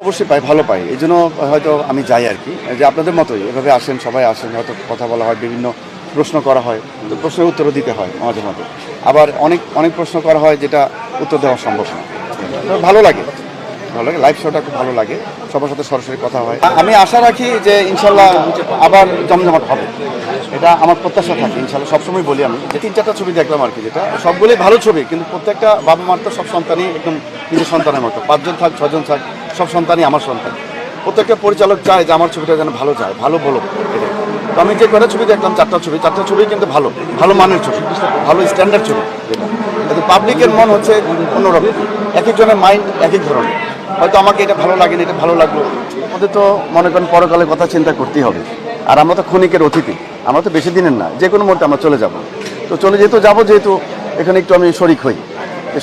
অবশ্যই পাই, ভালো পাই। এই জন্য হয়তো আমি যাই আর কি। যে আপনাদের মতোই, এভাবে আসেন, সবাই আসেন, হয়তো কথা বলা হয়, বিভিন্ন প্রশ্ন করা হয়, তো প্রশ্নের উত্তরও দিতে হয় মাঝে মাঝে। আবার অনেক অনেক প্রশ্ন করা হয় যেটা উত্তর দেওয়া সম্ভব না। ভালো লাগে। ভালো লাগে লাইভ শোটা খুব ভালো লাগে সবার সাথে সরাসরি কথা হয়। আমি আশা রাখি যে ইনশাল্লাহ আবার জমজমাট হবে। এটা আমার প্রত্যাশা থাকে ইনশাল্লাহ সবসময় বলি আমি। যে তিন চারটা ছবি দেখলাম আর কি যেটা সবগুলোই ভালো ছবি কিন্তু প্রত্যেকটা বাবা মার তো সব সন্তানই একদম নিজের সন্তানের মতো। পাঁচজন থাক ছজন থাক সব সন্তানই আমার সন্তান। প্রত্যেকটা পরিচালক চায় যে আমার ছবিটা যেন ভালো যায় ভালো বলো। এটাই। তো আমি যে কটা ছবি দেখলাম চারটা ছবি চারটা ছবি কিন্তু ভালো ভালো মানের ছবি ভালো স্ট্যান্ডার্ড ছবি। যেটা কিন্তু পাবলিকের মন হচ্ছে অন্যরকম। এক একজনের মাইন্ড এক এক ধরনের। হয়তো আমাকে এটা ভালো লাগেনি, এটা ভালো লাগল। আমাদের তো মনে করেন পরকালের কথা চিন্তা করতেই হবে। আর আমরা তো ক্ষণিকের অতিথি, আমরা তো বেশি দিনের না, যে কোনো মুহূর্তে আমরা চলে যাব। তো চলে যেহেতু যাব, যেহেতু এখানে একটু আমি শরিক হই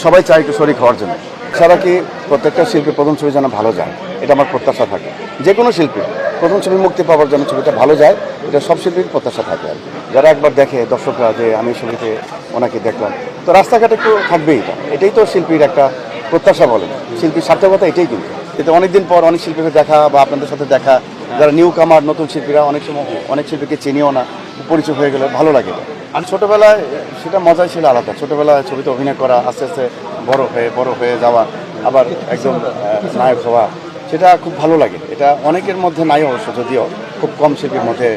সবাই চায় একটু শরিক হওয়ার জন্য। সারা কি প্রত্যেকটা শিল্পীর প্রথম ছবি যেন ভালো যায়, এটা আমার প্রত্যাশা থাকে। যে কোনো শিল্পী প্রথম ছবি মুক্তি পাওয়ার জন্য ছবিটা ভালো যায়, এটা সব শিল্পীর প্রত্যাশা থাকে আর যারা একবার দেখে, দর্শকরা যে আমি ছবিতে ওনাকে দেখলাম, তো রাস্তাঘাট একটু থাকবেই এটা। এটাই তো শিল্পীর একটা প্রত্যাশা বলে শিল্পীর সার্থকতা এটাই কিন্তু। এতে অনেকদিন পর অনেক শিল্পীকে দেখা বা আপনাদের সাথে দেখা। যারা নিউ কামার নতুন শিল্পীরা অনেক সময় অনেক শিল্পীকে চিনিও না পরিচয় হয়ে গেলে ভালো লাগে। আর ছোটোবেলায় সেটা মজাই ছিল আলাদা। ছোটোবেলায় ছবিতে অভিনয় করা আস্তে আস্তে বড় হয়ে বড় হয়ে যাওয়া আবার আহ, নায়ক হওয়া সেটা খুব ভালো লাগে। এটা অনেকের মধ্যে নাই অবশ্য যদিও খুব কম শিল্পীর মধ্যে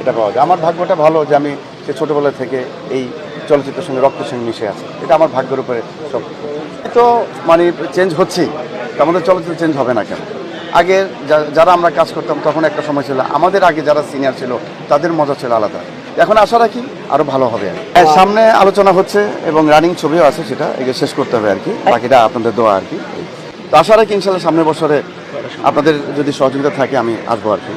এটা পাওয়া যায়। আমার ভাগ্যটা ভালো যে আমি সে ছোটোবেলা থেকে এই চলচ্চিত্রের সঙ্গে রক্তের সঙ্গে মিশে আছে। এটা আমার ভাগ্যের উপরে সব। তো মানে চেঞ্জ হচ্ছেই আমাদের চলচ্চিত্র চেঞ্জ হবে না কেন? আগে যারা আমরা কাজ করতাম তখন একটা সময় ছিল আমাদের আগে যারা সিনিয়র ছিল তাদের মজা ছিল আলাদা। এখন আশা রাখি আরও ভালো হবে আর কি। হ্যাঁ, সামনে আলোচনা হচ্ছে এবং রানিং ছবিও আছে সেটা এগে শেষ করতে হবে আর কি। বাকিটা আপনাদের দোয়া আর কি। তো আশা রাখি ইনশাল্লাহ সামনের বছরে আপনাদের যদি সহযোগিতা থাকে আমি আসব আর কি।